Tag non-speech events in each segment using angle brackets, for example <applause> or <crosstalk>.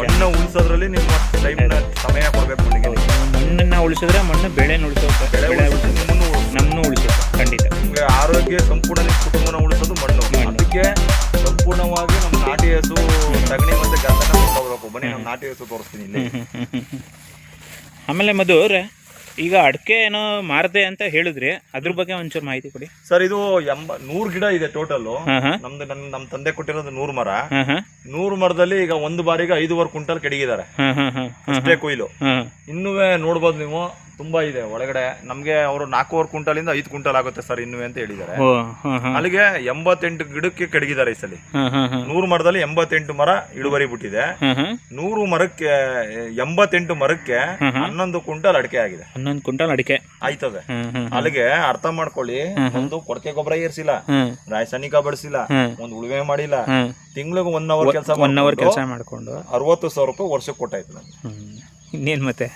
ಮಣ್ಣು ಉಳಿಸೋದ್ರಲ್ಲಿ ನಿಮ್ಮ ಟೈಮ್ನ ಸಮಯ ಕೊಡ್ಬೇಕು ಮಣ್ಣಿಗೆ ಮಣ್ಣನ್ನ ಉಳಿಸಿದ್ರೆ ಮಣ್ಣು ಬೆಳೆ ಉಳಿಸುತ್ತೆ ಬೆಳೆ ನಿಮ್ಮನ್ನು ನಮ್ಮನ್ನು ಉಳಿಸುತ್ತೆ ಖಂಡಿತ. ನಿಮಗೆ ಆರೋಗ್ಯ ಸಂಪೂರ್ಣ ನಿಮ್ಮ ಕುಟುಂಬನ ಉಳಿಸೋದು ಮಣ್ಣು. ಅದಕ್ಕೆ ಸಂಪೂರ್ಣವಾಗಿ ನಮ್ಮ ನಾಟಿ ಹಸು ಸಗಣಿ ಮತ್ತೆ ಗಂಧನ ಬನ್ನಿ ನಮ್ಮ ನಾಟಿ ಹಸು ತೋರಿಸ್ತೀನಿ ಇಲ್ಲಿ. <laughs> ಆಮೇಲೆ ಮಧು ಅವ್ರೆ ಈಗ ಅಡಿಕೆ ಏನೋ ಮಾರದೆ ಅಂತ ಹೇಳಿದ್ರಿ ಅದ್ರ ಬಗ್ಗೆ ಒಂಚೂರು ಮಾಹಿತಿ ಕೊಡಿ. ಸರ್ ಇದು ಎಂಬ ನೂರು ಗಿಡ ಇದೆ ಟೋಟಲ್ ನಮ್ದು ನನ್ನ ನಮ್ಮ ತಂದೆ ಕೊಟ್ಟಿರೋದು ನೂರು ಮರ. ನೂರು ಮರದಲ್ಲಿ ಈಗ ಒಂದು ಬಾರಿಗೆ ಐದುವರೆ ಕ್ವಿಂಟಲ್ ಕೆಡಗಿದ್ದಾರೆ. ಅಷ್ಟೇ ಕೊಯ್ಲು. ಇನ್ನುವೇ ಇನ್ನೂ ನೋಡ್ಬೋದು ನೀವು ತುಂಬಾ ಇದೆ. ಒಳಗಡೆ ನಮ್ಗೆ ಅವರು ನಾಲ್ಕೂವರೆ ಕ್ವಿಂಟಲಿಂದ ಐದು ಕ್ವಿಂಟಲ್ ಆಗುತ್ತೆ ಸರ್ ಇನ್ನು ಅಂತ ಹೇಳಿದ್ದಾರೆ. ಅಲ್ಲಿಗೆ ಎಂಬತ್ತೆಂಟು ಗಿಡಕ್ಕೆ ಕಡಗಿದ್ದಾರೆ ಈ ಸಲ. ನೂರು ಮರದಲ್ಲಿ ಎಂಬತ್ತೆಂಟು ಮರ ಇಳುವರಿ ಬಿಟ್ಟಿದೆ. ನೂರು ಮರಕ್ಕೆ ಎಂಬತ್ತೆಂಟು ಮರಕ್ಕೆ. ಹನ್ನೊಂದು ಕ್ವಿಂಟಲ್ ಅಡಿಕೆ ಆಗಿದೆ. ಹನ್ನೊಂದು ಕ್ವಿಂಟಲ್ ಅಡಿಕೆ. ಆಯ್ತದೆ. ಅಲ್ಲಿಗೆ ಅರ್ಥ ಮಾಡ್ಕೊಳ್ಳಿ. ಒಂದು ಕೊಡಕೆ ಗೊಬ್ಬರ ಏರ್ಸಿಲ್ಲ. ರಾಸಾಯನಿಕ ಬಳಸಿಲ್ಲ. ಒಂದು ಉಳುವೆ ಮಾಡಿಲ್ಲ. ತಿಂಗಳಿಗೆ ಒನ್ ಅವರ್ ಕೆಲಸ ಒನ್ ಅವರ್ ಕೆಲಸ ಮಾಡ್ಕೊಂಡು. ಅರವತ್ತು ಸಾವಿರ ರೂಪಾಯಿ ವರ್ಷಕ್ಕೆ ಕೊಟ್ಟಾಯ್ತು ನಾನು ಇನ್ನೇನು ಮತ್ತೆ?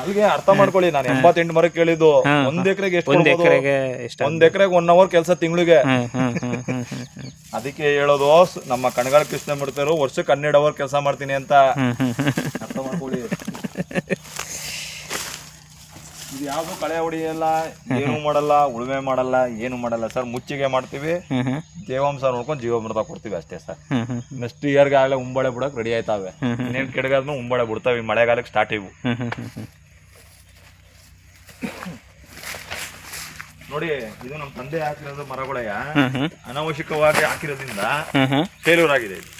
ಅಲ್ಲಿಗೆ ಅರ್ಥ ಮಾಡ್ಕೊಳ್ಳಿ ನಾನು ಎಂಬತ್ತೆಂಟು ಮರ ಕೇಳಿದ್ದು ಒಂದ್ ಎಕರೆಗೆ ಎಷ್ಟು ಒಂದ್? ಎಕರೆಗೆ ಎಷ್ಟು ಒಂದ್ ಎಕರೆಗೆ ಒನ್ ಅವರ್ ಕೆಲಸ ತಿಂಗಳಿಗೆ. ಅದಕ್ಕೆ ಹೇಳೋದು ನಮ್ಮ ಕಣಗಾಲ ಕೃಷ್ಣ ಬಿಡ್ತಾರೋ ವರ್ಷಕ್ಕೆ ಹನ್ನೆರಡು ಅವರ್ ಕೆಲಸ ಮಾಡ್ತೀನಿ ಅಂತ. ಅರ್ಥ ಮಾಡ್ಕೊಳ್ಳಿ. ಇದು ಯಾವ್ದು ಕಳೆ ಹೊಡಿಯಲ್ಲ ಏನು ಮಾಡಲ್ಲ ಉಳುಮೆ ಮಾಡಲ್ಲ ಏನು ಮಾಡಲ್ಲ. ಸರ್ ಮುಚ್ಚಿಗೆ ಮಾಡ್ತೀವಿ. ತೇವಾಂಶ ನೋಡ್ಕೊಂಡು ಜೀವಾಮೃತ ಕೊಡ್ತೀವಿ ಅಷ್ಟೇ ಸರ್. ನೆಕ್ಸ್ಟ್ ಇಯರ್ಗೆ ಆಗಲೇ ಉಂಬಳೆ ಬಿಡಕ್ ರೆಡಿ ಆಯ್ತಾವೆ. ಇನ್ನೇನ್ ಕೆಡಗಾದ್ಮೇಲೆ ಉಂಬಳೆ ಬಿಡ್ತಾವೆ ಈ ಮಳೆಗಾಲಕ್ಕೆ ಸ್ಟಾರ್ಟ್ ಇವು. ನೋಡಿ ಇದು ನಮ್ಮ ತಂದೆ ಹಾಕಿರೋದು ಹ್ಮ್ ಅನಾವಶ್ಯಕವಾಗಿ ಹಾಕಿರೋದ್ರಿಂದ ಫೇಲ್ಯೂರ್ ಆಗಿದೆ ಇದು.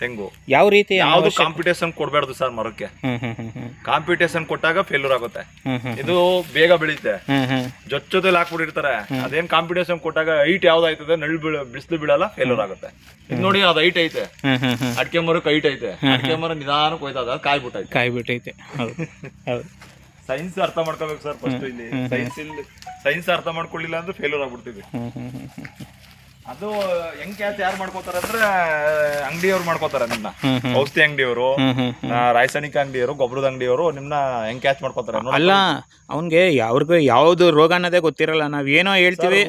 ತೆಂಗು. ಯಾವ ರೀತಿ ಯಾವ್ದು ಕಾಂಪಿಟೇಷನ್ ಕೊಡಬಾರ್ದು ಸರ್ ಮರಕ್ಕೆ. ಕಾಂಪಿಟೇಷನ್ ಕೊಟ್ಟಾಗ ಫೇಲ್ಯೂರ್ ಆಗುತ್ತೆ. ಇದು ಬೇಗ ಬೆಳೀತೆ ಜೊತೆ ಜೊತೆಲಿ ಹಾಕ್ಬಿಟ್ಟಿರ್ತಾರೆ. ಅದೇನ್ ಕಾಂಪಿಟೇಷನ್ ಕೊಟ್ಟಾಗ ಹೈಟ್ ಯಾವ್ದಾಯ್ತದೆ ನಳ್ ಬೀಳ ಬಿಸಿಲು ಬೀಳಲ್ಲ ಫೇಲ್ಯೂರ್ ಆಗುತ್ತೆ. ಇದು ನೋಡಿ ಅದು ಹೈಟ್ ಐತೆ. ಅಡಿಕೆ ಮರಕ್ಕೆ ಹೈಟ್ ಐತೆ. ಅಡಿಕೆ ಮರ ನಿಧಾನಕ್ಕೆ ಹೋಯ್ತದ ಅದ ಕಾಯ್ಬಿಟ್ಟೈತೆ. ಕಾಯಿ ಬಿಟ್ಟೈತೆ ಹೌದು ಹೌದು. ಸೈನ್ಸ್ ಅರ್ಥ ಮಾಡ್ಕೋಬೇಕು ಸರ್ ಫಸ್ಟ್ ಇಲ್ಲಿ. ಸೈನ್ಸ್ ಇಲ್ಲಿ ಸೈನ್ಸ್ ಅರ್ಥ ಮಾಡ್ಕೊಳ್ಳಿಲ್ಲ ಅಂದ್ರೆ ಫೇಲ್ಯೂರ್ ಆಗ್ಬಿಡ್ತೀವಿ. ಅದು ಹೆಂಗ್ ಕ್ಯಾಚ್ ಯಾರು ಮಾಡ್ಕೋತಾರೆ ಅಂದ್ರೆ ಅಂಗಡಿಯವ್ರು ಮಾಡ್ಕೋತಾರೆ ನಿಮ್ನ. ಔಷಧಿ ಅಂಗಡಿಯವರು ರಾಸಾಯನಿಕ ಅಂಗಡಿಯವರು ಗೊಬ್ಬರದ ಅಂಗಡಿಯವರು ನಿಮ್ನ ಹೆಂಗ್ ಕ್ಯಾಚ್ ಮಾಡ್ಕೋತಾರೆ ಅಲ್ಲ ಅವನ್ಗೆ ಯಾವ್ರಿಗೂ ಯಾವ್ದು ರೋಗ ಅನ್ನೋದೇ ಗೊತ್ತಿರಲ್ಲ. ನಾವ್ ಏನೋ ಹೇಳ್ತೀವಿ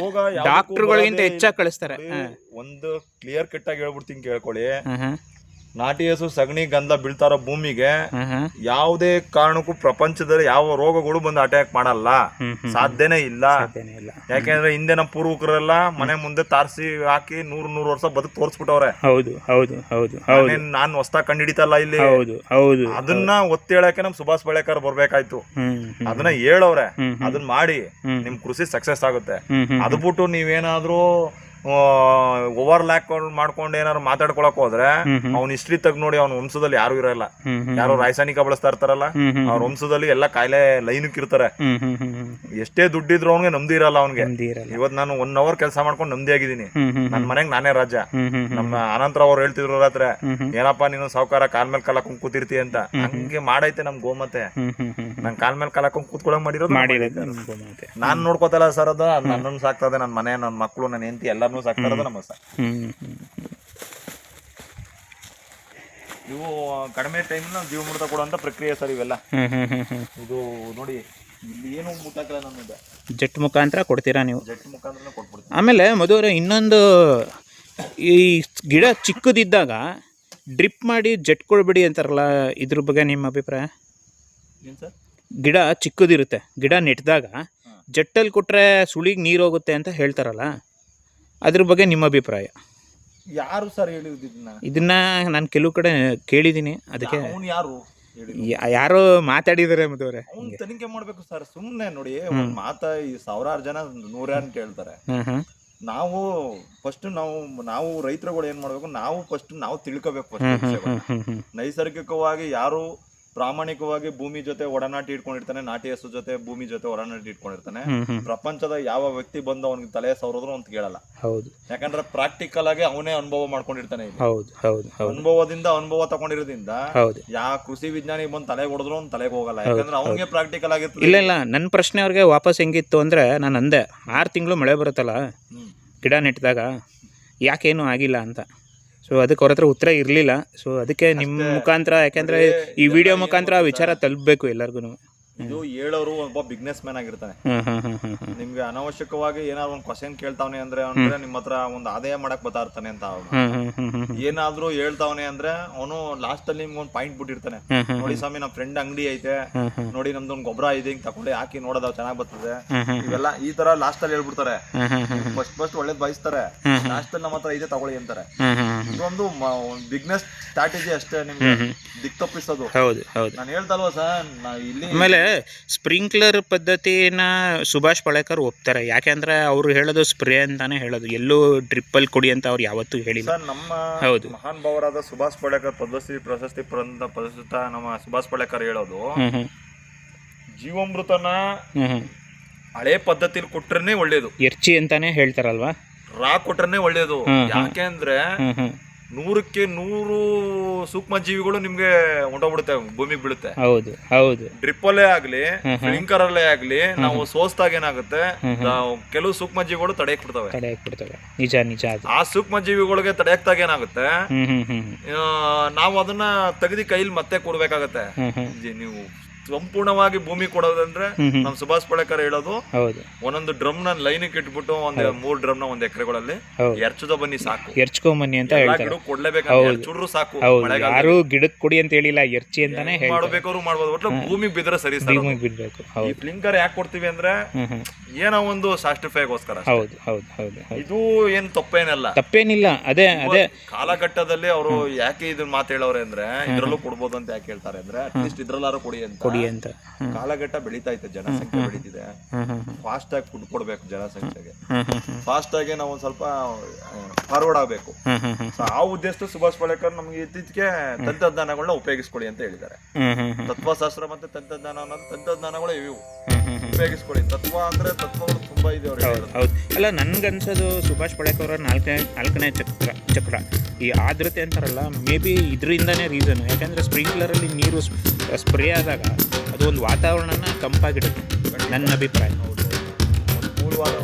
ಡಾಕ್ಟರ್ಗಳಿಗಿಂತ ಹೆಚ್ಚಾಗಿ ಕಳಿಸ್ತಾರೆ. ಒಂದು ಕ್ಲಿಯರ್ ಕಟ್ ಆಗಿ ಹೇಳ್ಬಿಡ್ತೀನಿ ಕೇಳ್ಕೊಳ್ಳಿ. ನಾಟಿ ಹಸು ಸಗಣಿ ಗಂಧ ಬೀಳ್ತಾರೋ ಭೂಮಿಗೆ ಯಾವುದೇ ಕಾರಣಕ್ಕೂ ಪ್ರಪಂಚದಲ್ಲಿ ಯಾವ ರೋಗಗಳು ಬಂದು ಅಟ್ಯಾಕ್ ಮಾಡಲ್ಲ. ಸಾಧ್ಯನೇ ಇಲ್ಲ. ಯಾಕೆಂದ್ರೆ ಹಿಂದೆ ನಮ್ಮ ಪೂರ್ವಕರೆಲ್ಲ ಮನೆ ಮುಂದೆ ತಾರ್ಸಿ ಹಾಕಿ ನೂರ್ ನೂರ್ ವರ್ಷ ಬದುಕು ತೋರಿಸ್ಬಿಟ್ಟವ್ರೆ. ಹೌದು ಹೌದು ಹೌದು ಹೌದು. ನಾನ್ ಹೊಸ್ತಾಗ್ ಕಂಡಿಡಿತಲ್ಲ ಇಲ್ಲಿ ಹೌದು ಹೌದು ಅದನ್ನ ಒತ್ತಿ ಹೇಳಕ್ಕೆ ನಮ್ ಸುಭಾಷ್ ಬಳೇಕರ್ ಬರ್ಬೇಕಾಯ್ತು. ಅದನ್ನ ಹೇಳವ್ರೆ. ಅದನ್ನ ಮಾಡಿ. ನಿಮ್ ಕೃಷಿ ಸಕ್ಸಸ್ ಆಗುತ್ತೆ. ಅದ್ಬಿಟ್ಟು ನೀವೇನಾದ್ರೂ ಓವರ್ ಲ್ಯಾಕ್ ಮಾಡ್ಕೊಂಡು ಏನಾದ್ರು ಮಾತಾಡ್ಕೊಳಕ್ ಹೋದ್ರೆ. ಅವ್ನ ಹಿಸ್ಟ್ರಿ ತೆಗ್ ನೋಡಿ ಅವ್ನ ವಂಶದಲ್ಲಿ ಯಾರು ಇರಲ್ಲ. ಯಾರು ರಾಸಾಯನಿಕ ಬಳಸ್ತಾ ಇರ್ತಾರಲ್ಲ ಅವ್ರ ವಂಶದಲ್ಲಿ ಎಲ್ಲ ಕಾಯಿಲೆ ಲೈನಕ್ ಇರ್ತಾರೆ. ಎಷ್ಟೇ ದುಡ್ಡಿದ್ರು ಅವ್ನಿಗೆ ನಮ್ದಿ ಇರಲ್ಲ ಅವ್ನಿಗೆ. ಇವತ್ ನಾನು ಒನ್ ಅವರ್ ಕೆಲಸ ಮಾಡ್ಕೊಂಡು ನಮ್ದಿ ಆಗಿದ್ದೀನಿ. ನನ್ ಮನೆಗ್ ನಾನೇ ರಾಜ. ನಮ್ಮ ಅನಂತರ ಅವ್ರು ಹೇಳ್ತಿದ್ರು ರಾತ್ರಿ ಏನಪ್ಪಾ ನೀನು ಸಾವುಕಾರ ಕಾಲ್ ಮೇಲೆ ಕಾಲಕೊಂಡ್ ಕೂತಿರ್ತಿ ಅಂತ? ಹಂಗೆ ಮಾಡೈತೆ ನಮ್ ಗೋಮತೆ. ನನ್ ಕಾಲ್ ಮೇಲೆ ಕಾಲಕೊಂಡ್ ಕೂತ್ಕೊಳಕ್ ಮಾಡಿರೋದು ನಾನ್ ನೋಡ್ಕೋತಲ್ಲ ಸರ್ ಅದು ನನ್ನ ಸಾಕ್ತದೆ ನನ್ನ ಮನೆ ನನ್ನ ಮಕ್ಕಳು ನನ್ನ ಹೆಂಡತಿ ಎಲ್ಲಾರನ್ನೂ ಆಗ್ತಾ ಇರೋದು ನಮ್ಮ ಸರ್. ಇವು ಕಡಿಮೆ ಟೈಮ್ ಜೀವ ಜೀವಮೃತ ಕೊಡುವಂತ ಪ್ರಕ್ರಿಯೆ ಸರ್ ಇವೆಲ್ಲ. ಇದು ನೋಡಿ ಇಲ್ಲಿ ಏನು ಮುಟ್ಟಾಕಲ್ಲ ಜೆಟ್ ಮುಖಾಂತರ ಕೊಡ್ತೀರಾ ನೀವು? ಜೆಟ್ ಮುಖಾಂತರ ಕೊಟ್ಬಿಡ್ತೀನಿ ಆಮೇಲೆ ಮಧುವರೆ ಇನ್ನೊಂದು ಈ ಗಿಡ ಚಿಕ್ಕದಿದ್ದಾಗ ಡ್ರಿಪ್ ಮಾಡಿ ಜೆಟ್ ಕೊಡ್ಬಿಡಿ ಅಂತಾರಲ್ಲ ಇದ್ರ ಬಗ್ಗೆ ನಿಮ್ಮ ಅಭಿಪ್ರಾಯ? ಏನ್ ಸರ್? ಗಿಡ ಚಿಕ್ಕದಿರುತ್ತೆ ಗಿಡ ನೆಟ್ಟಿದಾಗ ಜೆಟ್ಟಲ್ಲಿ ಕೊಟ್ಟರೆ ಸುಳಿಗೆ ನೀರು ಹೋಗುತ್ತೆ ಅಂತ ಹೇಳ್ತಾರಲ್ಲ. ಅದ್ರ ಬಗ್ಗೆ ನಿಮ್ಮ ಅಭಿಪ್ರಾಯ? ಯಾರು ಸರ್ ಹೇಳಿದ್ನ? ಇದನ್ನ ನಾನು ಕೆಲವು ಕಡೆ ಕೇಳಿದ್ದೀನಿ ಅದಕ್ಕೆ ಅವನು ಯಾರು ಹೇಳಿದ್ದು? ಯಾ- ಯಾರೋ ಮಾತಾಡಿದ್ದಾರೆ ಮಧುವ್ರೆ ಅವ್ನ್ ತನಿಖೆ ಮಾಡ್ಬೇಕು ಸರ್ ಸುಮ್ನೆ ನೋಡಿ ಒಂದ್ ಮಾತ ಈ ಸಾವಿರಾರು ಜನ ನೂರಾರು ಕೇಳ್ತಾರೆ. ಹಾಂ ಹಾಂ. ನಾವು ಫಸ್ಟ್ ನಾವು ನಾವು ರೈತರುಗಳು ಏನ್ ಮಾಡ್ಬೇಕು ನಾವು ಫಸ್ಟ್ ನಾವು ತಿಳ್ಕೋಬೇಕು first ವಿಷಯಗಳನ್ನ. ನೈಸರ್ಗಿಕವಾಗಿ ಯಾರು ಪ್ರಾಮಾಣಿಕವಾಗಿ ಭೂಮಿ ಜೊತೆ ಒಡನಾಟ ಇಟ್ಕೊಂಡಿರ್ತಾನೆ ನಾಟಿ ಹಸು ಜೊತೆ ಭೂಮಿ ಜೊತೆ ಒಡನಾಟ ಇಟ್ಕೊಂಡಿರ್ತಾನೆ. ಪ್ರಪಂಚದ ಯಾವ ವ್ಯಕ್ತಿ ಬಂದು ಅವನಿಗೆ ತಲೆ ಸವರಿದ್ರು ಅಂತ ಕೇಳಲ್ಲ. ಹೌದು. ಯಾಕಂದ್ರೆ ಪ್ರಾಕ್ಟಿಕಲ್ ಆಗಿ ಅವನೇ ಅನುಭವ ಮಾಡ್ಕೊಂಡಿರ್ತಾನೆ ಹೌದು ಹೌದು ಅನುಭವದಿಂದ ಅನುಭವ ತಗೊಂಡಿರೋದ್ರಿಂದ ಯಾವ ಕೃಷಿ ವಿಜ್ಞಾನಿ ಬಂದು ತಲೆ ಹೊಡೆದ್ರು ಅವ್ನು ತಲೆಗೆ ಹೋಗಲ್ಲ. ಯಾಕಂದ್ರೆ ಅವನಿಗೆ ಪ್ರಾಕ್ಟಿಕಲ್ ಆಗಿರ್ತದೆ. ಇಲ್ಲ ಇಲ್ಲ. ನನ್ನ ಪ್ರಶ್ನೆ ಅವ್ರಿಗೆ ವಾಪಸ್ ಹೆಂಗಿತ್ತು ಅಂದ್ರೆ ನಾನು ಅಂದೆ ಆರು ತಿಂಗಳು ಮಳೆ ಬರುತ್ತಲ್ಲ. ಗಿಡ ನೆಟ್ಟಿದಾಗ ಯಾಕೇನು ಆಗಿಲ್ಲ ಅಂತ. ಸೊ ಅದಕ್ಕೆ ಅವ್ರ ಹತ್ರ ಉತ್ತರ ಇರಲಿಲ್ಲ. ಸೊ ಅದಕ್ಕೆ ನಿಮ್ಮ ಮುಖಾಂತರ ಯಾಕೆಂದರೆ ಈ ವಿಡಿಯೋ ಮುಖಾಂತರ ಆ ವಿಚಾರ ತಲುಪಬೇಕು ಎಲ್ಲರಿಗೂ ಇದು ಹೇಳೋರು ಒಬ್ಬ ಬಿಸ್ನೆಸ್ ಮ್ಯಾನ್ ಆಗಿರ್ತಾನೆ ನಿಮ್ಗೆ ಅನಾವಶ್ಯಕವಾಗಿ ಏನಾದ್ರು ಒಂದ್ ಕ್ವಶನ್ ಕೇಳ್ತಾವನೆ ಅಂದ್ರೆ ಅಂದ್ರೆ ನಿಮ್ಮ ಹತ್ರ ಒಂದು ಆದಾಯ ಮಾಡಕ್ ಬರ್ತಾ ಇರ್ತಾನೆ ಅಂತ ಅವ್ನು ಏನಾದ್ರು ಹೇಳ್ತಾವನೆ ಅಂದ್ರೆ ಅವನು ಲಾಸ್ಟ್ ಅಲ್ಲಿ ನಿಮ್ಗೆ ಒಂದ್ ಪಾಯಿಂಟ್ ಬಿಟ್ಟಿರ್ತಾನೆ ನೋಡಿ ಸ್ವಾಮಿ ನಮ್ ಫ್ರೆಂಡ್ ಅಂಗಡಿ ಐತೆ ನೋಡಿ ನಮ್ದು ಒಂದ್ ಗೊಬ್ಬರ ಇದೆ ಹಿಂಗ್ ತಕೊಳ್ಳಿ ಹಾಕಿ ನೋಡದ ಚೆನ್ನಾಗ್ ಬರ್ತದೆ ಇವೆಲ್ಲ ಈ ತರ ಲಾಸ್ಟ್ ಅಲ್ಲಿ ಹೇಳ್ಬಿಡ್ತಾರೆ ಫಸ್ಟ್ ಫಸ್ಟ್ ಒಳ್ಳೇದ್ ಬಯಸ್ತಾರೆ. ಲಾಸ್ಟ್ ಅಲ್ಲಿ ನಮ್ಮ ಹತ್ರ ಇದೆ ತಗೊಳ್ಳಿ ಅಂತಾರೆ ಇದೊಂದು ಬಿಸ್ನೆಸ್ ಸ್ಟ್ರಾಟಜಿ ಅಷ್ಟೇ ನಿಮ್ಗೆ ದಿಕ್ ತಪ್ಪಿಸೋದು ನಾನು ಹೇಳ್ತಲ್ವಾ ಸರ್ ಇಲ್ಲಿ ಸ್ಪ್ರಿಂಕ್ಲರ್ ಪದ್ಧತಿನ ಸುಭಾಷ್ ಪಳೇಕರ್ ಒಪ್ತಾರೆ. ಯಾಕೆಂದ್ರೆ ಅವರು ಹೇಳೋದು ಸ್ಪ್ರೇ ಅಂತಾನೆ ಹೇಳೋದು. ಎಲ್ಲೂ ಡ್ರಿಪ್ಪಲ್ ಕೊಡಿ ಅಂತ ಅವ್ರು ಯಾವತ್ತೂ ಹೇಳಿಲ್ಲ. ಸರ್ ನಮ್ಮ ಹೌದು. ಮಹಾನ್ ಭಾವರಾದ ಸುಭಾಷ್ ಪಡೇಕರ್ ಪದ್ಮಶ್ರೀ ಪ್ರಶಸ್ತಿ ಪುರಂದ ಪ್ರಸ್ತುತ ನಮ್ಮ ಸುಭಾಷ್ ಪಡೇಕರ್ ಹೇಳೋದು. ಜೀವಮೃತನ ಜೀವಾಮೃತನ ಹಳೆ ಪದ್ಧತಿಲಿ ಕೊಟ್ರೇನೆ ಒಳ್ಳೇದು. ಎರ್ಚಿ ಅಂತಾನೆ ಹೇಳ್ತಾರಲ್ವಾ? ರಾ ಕೊಟ್ರೇನೆ ಒಳ್ಳೇದು. ಯಾಕೆಂದ್ರೆ ಹ್ಮ್. ನೂರಕ್ಕೆ ನೂರು ಸೂಕ್ಷ್ಮ ಜೀವಿಗಳು ನಿಮ್ಗೆ ಹೊಂಟೋಗ್ಬಿಡುತ್ತೆ ಭೂಮಿಗೆ ಬೀಳುತ್ತೆ. ಹೌದು ಹೌದು. ಡ್ರಿಪ್ ಅಲ್ಲೇ ಆಗ್ಲಿ ಸ್ಪ್ರಿಂಕರ್ ಅಲ್ಲೇ ಆಗ್ಲಿ ನಾವು ಸೋಸ್ದಾಗ ಏನಾಗುತ್ತೆ ನಾವು ಕೆಲವು ಸೂಕ್ಷ್ಮ ಜೀವಿಗಳು ತಡೆಯಕ್ ಬಿಡ್ತವೆ ನಿಜ ನಿಜ ಅದು. ಆ ಸೂಕ್ಷ್ಮ ಜೀವಿಗಳಿಗೆ ತಡೆಯಕ್ತಾಗ ಏನಾಗುತ್ತೆ ಹ್ಮ್ ಹ್ಮ್ ಹ್ಮ್. ಆ, ನಾವು ಅದನ್ನ ತೆಗೆದು ಕೈಲಿ ಮತ್ತೆ ಕೊಡ್ಬೇಕಾಗತ್ತೆ. ಹ್ಮ್ ಹ್ಮ್. ಜಿ- ನೀವು ಸಂಪೂರ್ಣವಾಗಿ ಭೂಮಿ ಕೊಡೋದಂದ್ರೆ ನಮ್ ಸುಭಾಷ್ ಪಳೇಕರ್ ಹೇಳೋದು ಒಂದೊಂದು ಡ್ರಮ್ನ ಲೈನ್ ಇಟ್ಬಿಟ್ಟು ಒಂದ್ ಮೂರ್ ಡ್ರಮ್ನ ಒಂದ್ ಎಕರೆಗಳಲ್ಲಿ ಎರ್ಚದ ಬನ್ನಿ ಸಾಕು. ಎರ್ಚ್ಕೊಂಬನ್ನಿ ಅಂತ ಗಿಡ ಕೊಡ್ಲೇಬೇಕಂತ ಚುಡ್ರು ಸಾಕು ಯಾರು ಗಿಡಕ್ ಕೊಡಿ ಅಂತ ಹೇಳಿಲ್ಲ ಎರ್ಚಿ ಅಂತಾನೆ ಮಾಡ್ಬೇಕಾದ್ರು ಮಾಡ್ಬೋದು. ಒಟ್ಟು ಭೂಮಿ ಬಿದ್ರೆ ಸರಿ ಭೂಮಿಗೆ ಬಿಡ್ಬೇಕು. ಈ ಫ್ಲಿಂಕರ್ ಯಾಕೆ ಕೊಡ್ತೀವಿ ಅಂದ್ರೆ ಏನೋ ಒಂದು ಸಾಸ್ಟಿಫೈಗೋಸ್ಕರ ಹೌದು ಹೌದು ಹೌದು ಇದು ಏನ್ ತಪ್ಪೇನಲ್ಲ. ತಪ್ಪೇನಿಲ್ಲ. ಅದೇ ಅದೇ. ಕಾಲಘಟ್ಟದಲ್ಲಿ ಅವರು ಯಾಕೆ ಇದನ್ನ ಮಾತು ಹೇಳೋರೆ ಅಂದ್ರೆ ಇದ್ರಲ್ಲೂ ಕೊಡ್ಬೋದು ಅಂತ ಯಾಕೆ ಹೇಳ್ತಾರೆ ಅಂದ್ರೆ ಅಟ್ಲೀಸ್ಟ್ ಇದ್ರಲ್ಲಾರು ಕೊಡಿ ಅಂತ. ಕೊಡಿ ಅಂತ. ಕಾಲಘಟ್ಟ ಬೆಳೀತಾ ಐತೆ ಜನಸಂಖ್ಯೆ ಬೆಳೀತಿದೆ. ಫಾಸ್ಟ್ ಆಗಿ ಫುಡ್ ಕೊಡ್ಬೇಕು ಜನಸಂಖ್ಯೆಗೆ ಫಾಸ್ಟ್ ಆಗಿ ನಾವು ಒಂದ್ ಸ್ವಲ್ಪ ಫಾರ್ವರ್ಡ್ ಆಗ್ಬೇಕು. ಆ ಉದ್ದೇಶ ಸುಭಾಷ್ ಪಳೇಕರ್ ನಮ್ಗೆ ಇತ್ತೀಚೆಗೆ ತಂತ್ರಜ್ಞಾನಗಳನ್ನ ಉಪಯೋಗಿಸ್ಕೊಳ್ಳಿ ಅಂತ ಹೇಳಿದ್ದಾರೆ. ತತ್ವಶಾಸ್ತ್ರ ಮತ್ತೆ ತಂತ್ರಜ್ಞಾನ ಅನ್ನೋದು ತಂತ್ರಜ್ಞಾನಗಳು ಇವು. ಉಪಯೋಗಿಸ್ಕೊಳ್ಳಿ ತತ್ವ ಅಂದ್ರೆ ತತ್ವಗಳು ತುಂಬಾ ಇದೆ ಹೌದು ಹೌದು. ಅಲ್ಲ ನನ್ಗನ್ಸೋದು ಸುಭಾಷ್ ಪಳೇಕ್ ಅವರ ನಾಲ್ಕನೇ ನಾಲ್ಕನೇ ಚಕ್ರ ಚಕ್ರ. ಈ ಆದ್ರತೆ ಅಂತಾರಲ್ಲ ಮೇ ಬಿ ಇದರಿಂದನೇ ರೀಸನ್ ಯಾಕಂದರೆ ಸ್ಪ್ರಿಂಕ್ಲರಲ್ಲಿ ನೀರು ಸ್ಪ್ರೇ ಆದಾಗ ಅದು ಒಂದು ವಾತಾವರಣನ ತಂಪಾಗಿಡುತ್ತೆ. ನನ್ನ ಅಭಿಪ್ರಾಯ. ಮೂಲವಾದ